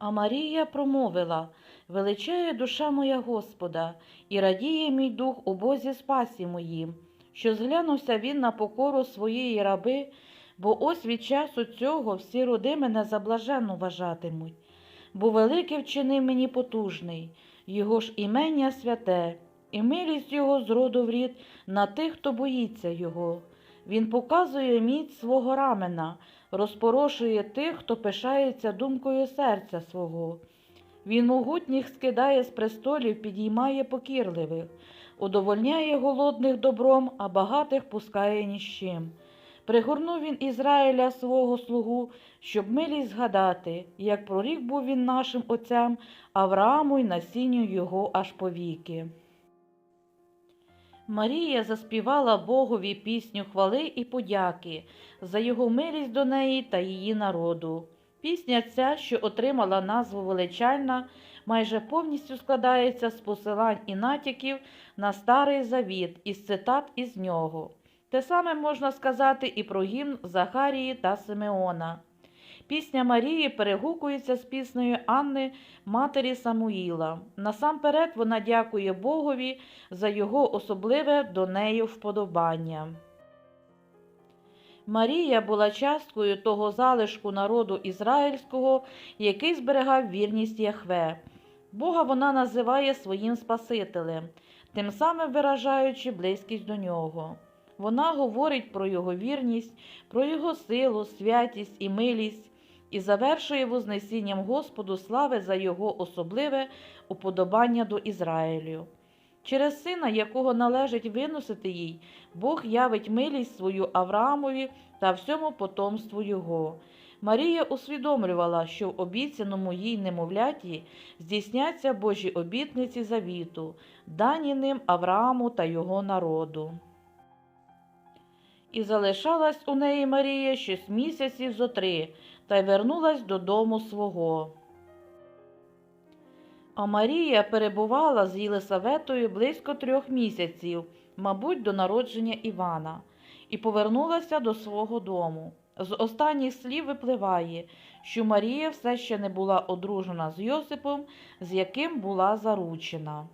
А Марія промовила Величає душа моя Господа, і радіє мій дух у Бозі спасі моїм, що зглянувся він на покору своєї раби, бо ось від часу цього всі роди мене за блаженну вважатимуть. Бо велике вчинив мені потужний, його ж імення святе, і милість його з роду в рід на тих, хто боїться його. Він показує міць свого рамена, розпорошує тих, хто пишається думкою серця свого. Він могутніх скидає з престолів, підіймає покірливих, удовольняє голодних добром, а багатих пускає ні з чим. Пригорнув він Ізраїля свого слугу, щоб милість згадати, як прорік був він нашим отцям, Аврааму й насінню його аж повіки. Марія заспівала Богові пісню хвали і подяки за його милість до неї та її народу. Пісня ця, що отримала назву величальна, майже повністю складається з посилань і натяків на старий завіт із цитат із нього. Те саме можна сказати і про гімн Захарії та Симеона. Пісня Марії перегукується з піснею Анни, матері Самуїла. Насамперед вона дякує Богові за його особливе до неї вподобання. Марія була часткою того залишку народу ізраїльського, який зберегав вірність Яхве. Бога вона називає своїм Спасителем, тим самим виражаючи близькість до нього. Вона говорить про його вірність, про його силу, святість і милість і завершує вознесінням Господу слави за його особливе уподобання до Ізраїлю. Через сина, якого належить виносити їй, Бог явить милість свою Авраамові та всьому потомству його. Марія усвідомлювала, що в обіцяному їй немовляті здійсняться Божі обітниці завіту, дані ним Аврааму та його народу. І залишалась у неї Марія шість місяців зо три, та й вернулась додому свого. А Марія перебувала з Єлисаветою близько трьох місяців, мабуть, до народження Івана, і повернулася до свого дому. З останніх слів випливає, що Марія все ще не була одружена з Йосипом, з яким була заручена.